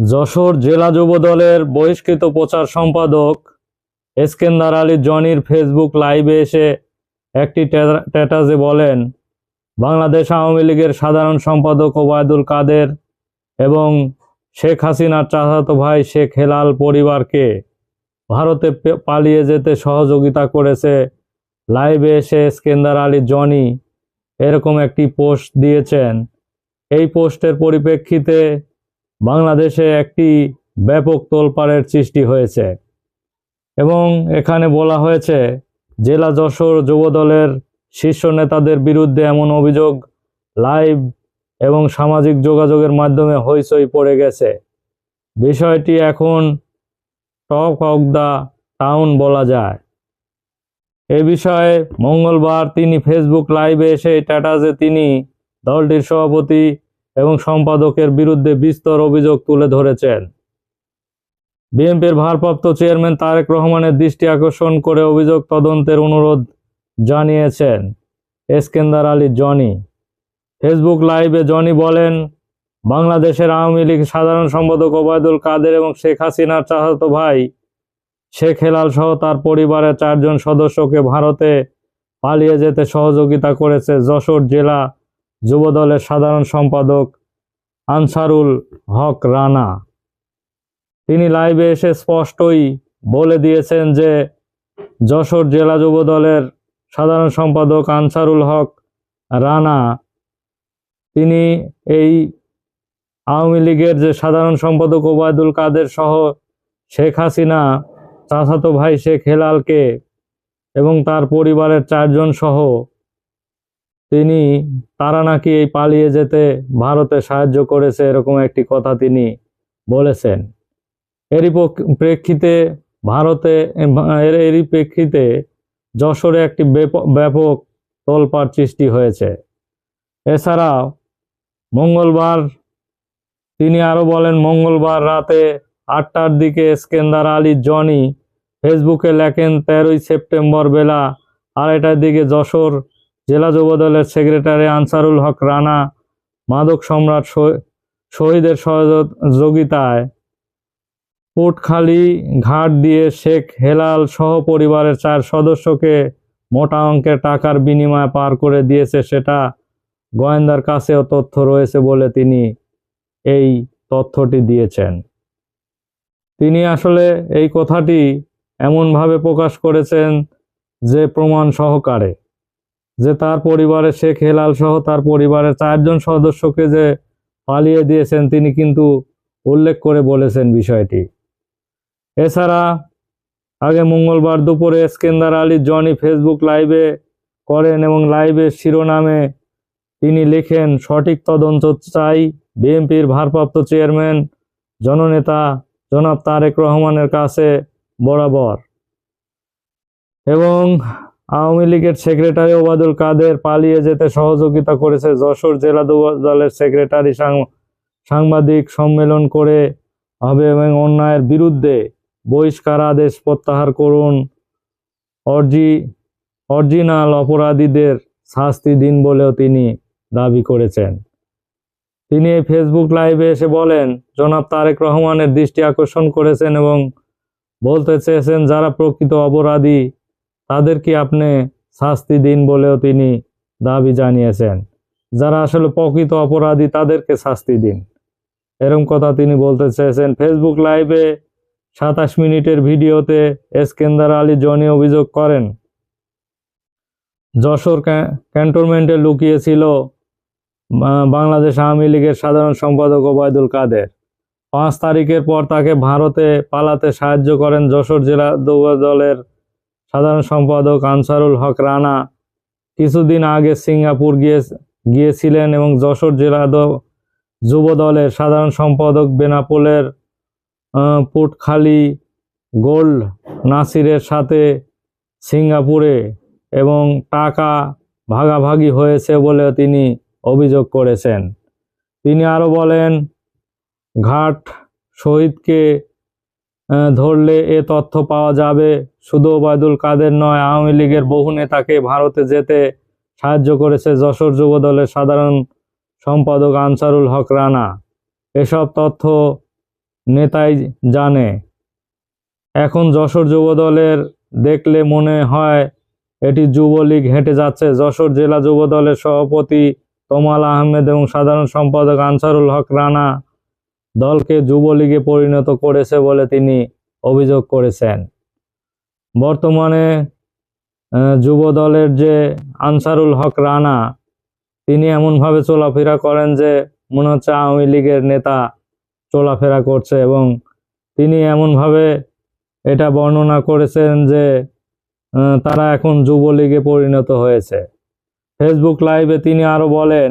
যশোর জেলা যুব দলের বহিষ্কৃত প্রচার সম্পাদক এসকেন্দার আলী জনির ফেসবুক লাইভে এসে একটি স্ট্যাটাসে বলেন, বাংলাদেশ আওয়ামী লীগের সাধারণ সম্পাদক ওবায়দুল কাদের এবং শেখ হাসিনার চাচাতো ভাই শেখ হেলাল পরিবারকে ভারতে পালিয়ে যেতে সহযোগিতা করেছে। লাইভে এসে এসকেন্দার আলী জনি এরকম একটি পোস্ট দিয়েছেন। এই পোস্টের পরিপ্রেক্ষিতে বাংলাদেশে একটি ব্যাপক তোলপাড়ের সৃষ্টি হয়েছে এবং এখানে বলা হয়েছে, জেলা যশোর যুবদলের শীর্ষ নেতাদের বিরুদ্ধে এমন অভিযোগ লাইভ এবং সামাজিক যোগাযোগের মাধ্যমে হইচই পড়ে গেছে। বিষয়টি এখন টক অফ দ্য টাউন বলা যায়। এ বিষয়ে মঙ্গলবার তিনি ফেসবুক লাইভে এসে স্ট্যাটাসে তিনি দলটির সভাপতি এবং সম্পাদকের বিরুদ্ধে বিস্তর অভিযোগ তুলে ধরেছেন। বিএনপির ভারপ্রাপ্ত চেয়ারম্যান তারেক রহমানের দৃষ্টি আকর্ষণ করে অভিযোগ তদন্তের অনুরোধ জানিয়েছেন এসকেন্দার আলী জনি। ফেসবুক লাইভে জনি বলেন, বাংলাদেশের আওয়ামী লীগ সাধারণ সম্পাদক ওবায়দুল কাদের এবং শেখ হাসিনার চাচাতো ভাই শেখ হেলাল সহ তার পরিবারের চারজন সদস্যকে ভারতে পালিয়ে যেতে সহযোগিতা করেছে যশোর জেলা যুবদলের সাধারণ সম্পাদক আনসারুল হক রানা। তিনি লাইভে এসে স্পষ্টই বলে দিয়েছেন যে যশোর জেলা যুবদলের সাধারণ সম্পাদক আনসারুল হক রানা, তিনি এই আওয়ামী লীগের যে সাধারণ সম্পাদক ওবায়দুল কাদের সহ শেখ হাসিনা, চাচাতো ভাই শেখ হেলালকে এবং তার পরিবারের চারজন সহ তিনি তারা নাকি এই পালিয়ে যেতে ভারতে সাহায্য করেছে এরকম একটি কথা তিনি বলেছেন। এরই প্রেক্ষিতে ভারতে, এর, এরই প্রেক্ষিতে যশোরে একটি ব্যাপ- ব্যাপক তোলপাড় সৃষ্টি হয়েছে। এছাড়াও মঙ্গলবার, তিনি আরও বলেন, মঙ্গলবার রাতে আটটার দিকে স্কেন্দার আলী জনি ফেসবুকে লেখেন, তেরোই সেপ্টেম্বর বেলা আড়াইটার দিকে যশোর জেলা যুবদলের সেক্রেটারি আনসারুল হক রানা মাদক সম্রাট শহী- শহীদের সহযোগিতায় পুটখালি ঘাট দিয়ে শেখ হেলাল সহ পরিবারের চার সদস্যকে মোটা অঙ্কের টাকার বিনিময়ে পার করে দিয়েছে, সেটা গোয়েন্দার কাছেও তথ্য রয়েছে বলে তিনি এই তথ্যটি দিয়েছেন। তিনি আসলে এই কথাটি এমনভাবে প্রকাশ করেছেন যে প্রমাণ সহকারে। যে তার পরিবারের শেখ হেলাল সহ তার পরিবারের চারজন সদস্যকে যে পালিয়ে দিয়েছেন, তিনি কিন্তু উল্লেখ করে বলেছেন বিষয়টি। এছাড়া আগে মঙ্গলবার দুপুরে এসকেন্দার আলী জনি ফেসবুক লাইভে করেন এবং লাইভের শিরোনামে তিনি লেখেন, সঠিক তদন্ত চাই বিএনপির ভারপ্রাপ্ত চেয়ারম্যান জননেতা জনাব তারেক রহমানের কাছে বরাবর। এবং আওয়ামী লীগের সেক্রেটারি ওবায়দুল কাদের পালিয়ে যেতে সহযোগিতা করেছে যশোর জেলা দলের সেক্রেটারি সাংবাদিক সম্মেলন করে হবে এবং অন্যায়ের বিরুদ্ধে বহিষ্কার আদেশ প্রত্যাহার করুন। অরজি, অরিজিনাল অপরাধীদের শাস্তি দিন বলেও তিনি দাবি করেছেন। তিনি এই ফেসবুক লাইভে এসে বলেন, জনাব তারেক রহমানের দৃষ্টি আকর্ষণ করেছেন এবং বলতে চেয়েছেন যারা প্রকৃত অপরাধী তাদেরকে আপনি শাস্তি দিন বলেও তিনি দাবি জানিয়েছেন। যারা আসলে প্রকৃত অপরাধী, তাদেরকে শাস্তি দিন। এরকম কথা তিনি বলতে চেয়েছেন। ফেসবুক লাইভে সাতাশ মিনিটের ভিডিওতে এসকেন্দার আলী জনি অভিযোগ করেন, যশোর ক্যা- ক্যান্টনমেন্টে লুকিয়েছিল বাংলাদেশ আওয়ামী লীগের সাধারণ সম্পাদক ওবায়দুল কাদের। পাঁচ তারিখের পর তাকে ভারতে পালাতে সাহায্য করেন যশোর জেলা দলের সাধারণ সম্পাদক আনসারুল হক রানা কিছুদিন আগে সিঙ্গাপুর গিয়ে, গিয়েছিলেন এবং যশোর জেলা যুব দলের সাধারণ সম্পাদক বেনাপোলের পুটখালি গোল্ড নাসিরের সাথে সিঙ্গাপুরে এবং টাকা ভাগাভাগি হয়েছে বলে তিনি অভিযোগ করেছেন। তিনি আরও বলেন, ঘাট শহীদকে ধরলে এ তথ্য পাওয়া যাবে। শুধু ওবায়দুল কাদের নয়, আওয়ামী লীগের বহু নেতাকে ভারতে যেতে সাহায্য করেছে যশোর যুব দলের সাধারণ সম্পাদক আনসারুল হক রানা। এসব তথ্য নেতাই জানে। এখন যশোর যুবদলের দেখলে মনে হয় এটি যুবলীগ হেঁটে যাচ্ছে। যশোর জেলা যুবদলের সভাপতি তমাল আহমেদ এবং সাধারণ সম্পাদক আনসারুল হক রানা দলকে যুবলীগে পরিণত করেছে বলে তিনি অভিযোগ করেছেন। বর্তমানে আহ, যুবদলের যে আনসারুল হক রানা তিনি এমনভাবে চলাফেরা করেন যে মনে হচ্ছে আওয়ামী লীগের নেতা চলাফেরা করছে এবং তিনি এমনভাবে এটা বর্ণনা করেছেন যে তারা এখন যুবলীগে পরিণত হয়েছে। ফেসবুক লাইভে তিনি আরও বলেন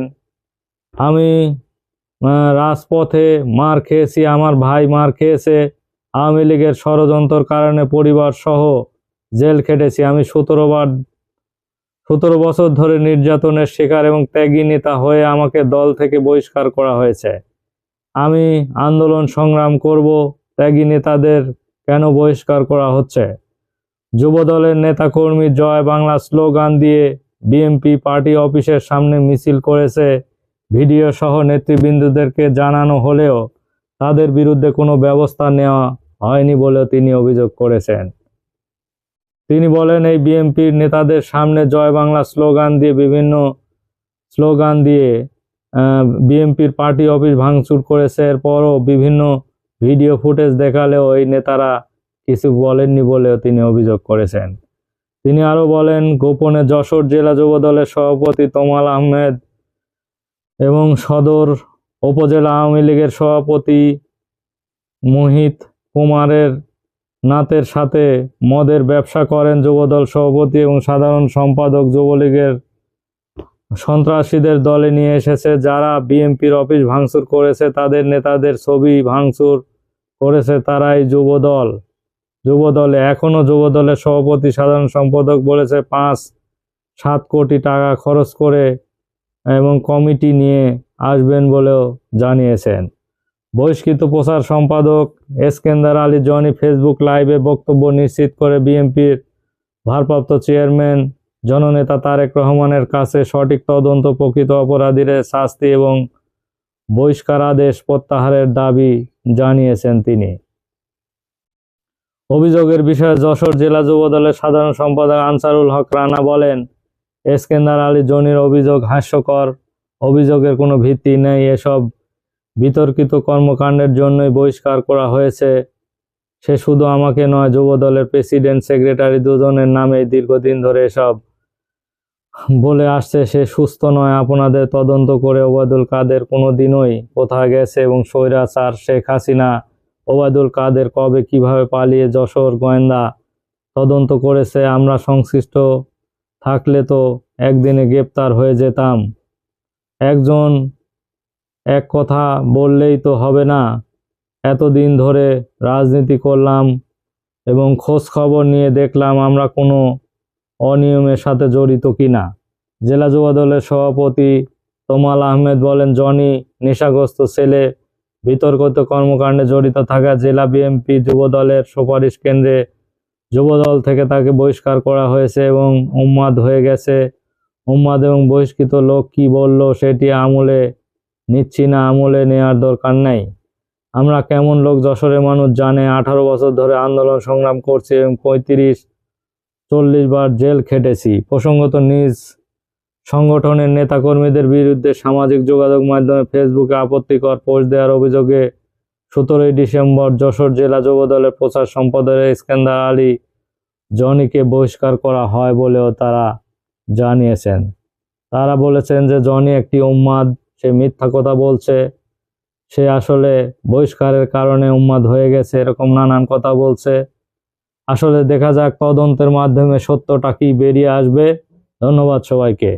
আমি রাজপথে মার খেয়েছি, আমার ভাই মার খেয়েছে, আওয়ামী লীগের ষড়যন্ত্র কারণে পরিবার সহ জেল খেটেছি। আমি সতেরো বার, সতেরো বছর ধরে নির্যাতনের শিকার এবং ত্যাগী নেতা হয়ে আমাকে দল থেকে বহিষ্কার করা হয়েছে। আমি আন্দোলন সংগ্রাম করব, ত্যাগী নেতাদের কেন বহিষ্কার করা হচ্ছে? যুবদলের নেতাকর্মী জয় বাংলা স্লোগান দিয়ে বিএমপি পার্টি অফিসের সামনে মিছিল করেছে ভিডিও সহ নেতৃবৃন্দদেরকে জানানো হলেও তাদের বিরুদ্ধে কোনো ব্যবস্থা নেওয়া হয়নি বলেও তিনি অভিযোগ করেছেন। তিনি বলেন, এই বিএনপির নেতাদের সামনে জয় বাংলা স্লোগান দিয়ে বিভিন্ন স্লোগান দিয়ে বিএনপির পার্টি অফিস ভাঙচুর করেছে। এরপরও বিভিন্ন ভিডিও ফুটেজ দেখালেও এই নেতারা কিছু বলেননি বলেও তিনি অভিযোগ করেছেন। তিনি আরও বলেন, গোপনে যশোর জেলা যুব দলের সভাপতি তমাল আহমেদ এবং সদর উপজেলা আওয়ামী লীগের সভাপতি মোহিত কুমারের নাতের সাথে মদের ব্যবসা করেন যুবদল সভাপতি এবং সাধারণ সম্পাদক যুবলীগের সন্ত্রাসীদের দলে নিয়ে এসেছে। যারা বিএনপির অফিস ভাঙচুর করেছে, তাদের নেতাদের ছবি ভাঙচুর করেছে তারাই যুবদল। যুবদলে এখনও যুবদলের সভাপতি, সাধারণ সম্পাদক বলেছে পাঁচ সাত কোটি টাকা খরচ করে এবং কমিটি নিয়ে আসবেন বলেও জানিয়েছেন। বহিষ্কৃত প্রচার সম্পাদক এসকেন্দার আলী জনি ফেসবুক লাইভে বক্তব্য নিশ্চিত করে বিএনপির ভারপ্রাপ্ত চেয়ারম্যান জননেতা তারেক রহমানের কাছে সঠিক তদন্ত প্রকৃত অপরাধীদের শাস্তি এবং বহিষ্কার আদেশ প্রত্যাহারের দাবি জানিয়েছেন তিনি। অভিযোগের বিষয়ে যশোর জেলা যুবদলের সাধারণ সম্পাদক আনসারুল হক রানা বলেন এসকেন্দার আলী জনির অভিযোগ হাস্যকর। অভিযোগের কোনো ভিত্তি নেই, এসব বিতর্কিত কর্মকাণ্ডের জন্যই বহিষ্কার করা হয়েছে। সে শুধু আমাকে নয় যুব দলের প্রেসিডেন্ট, সেক্রেটারি দুজনের নামে দীর্ঘদিন ধরে এসব বলে আসছে। সে সুস্থ নয়, আপনাদের তদন্ত করে ওবায়দুল কাদের কোনো দিনই কোথায় গেছে এবং স্বৈরাচার শেখ হাসিনা। ওবায়দুল কাদের কবে কীভাবে পালিয়ে যশোর গোয়েন্দা তদন্ত করেছে, আমরা সংশ্লিষ্ট থাকলে তো একদিনে গ্রেপ্তার হয়ে যেতাম। একজন এক কথা বললেই তো হবে না। এতদিন ধরে রাজনীতি করলাম এবং খোঁজ খবর নিয়ে দেখলাম আমরা কোনো অনিয়মের সাথে জড়িত কিনা। জেলা যুব দলের সভাপতি তোমাল আহমেদ বলেন, জনি নেশাগ্রস্ত ছেলে, বিতর্কিত কর্মকাণ্ডে জড়িত থাকা জেলা বিএমপি যুব দলের সুপারিশ কেন্দ্রে যুবদল থেকে তাকে বহিষ্কার করা হয়েছে এবং উম্মাদ হয়ে গেছে। উম্মাদ এবং বহিষ্কৃত লোক কি বলল সেটি আমলে নিচ্ছি না আমলে নেওয়ার দরকার নাই। আমরা কেমন লোক যশোরের মানুষ জানে আঠারো বছর ধরে আন্দোলন সংগ্রাম করছি এবং পঁয়ত্রিশ, চল্লিশ বার জেল খেটেছি। প্রসঙ্গত নিজ সংগঠনের নেতাকর্মীদের বিরুদ্ধে সামাজিক যোগাযোগ মাধ্যমে ফেসবুকে আপত্তিকর পোস্ট দেওয়ার অভিযোগে সতেরোই ডিসেম্বর যশোর জেলা যুব দলের প্রচার সম্পাদক ইস্কান্দার আলী জনিকে বহিষ্কার করা হয় বলেও তারা জানিয়েছেন। তারা বলেছেন যে জনি একটি উন্মাদ সে মিথ্যা কথা বলছে, সে আসলে বহিষ্কারের কারণে উন্মাদ হয়ে গেছে, এরকম নানান কথা বলছে। আসলে দেখা যাক তদন্তের মাধ্যমে সত্যটা কি বেরিয়ে আসবে। ধন্যবাদ সবাইকে।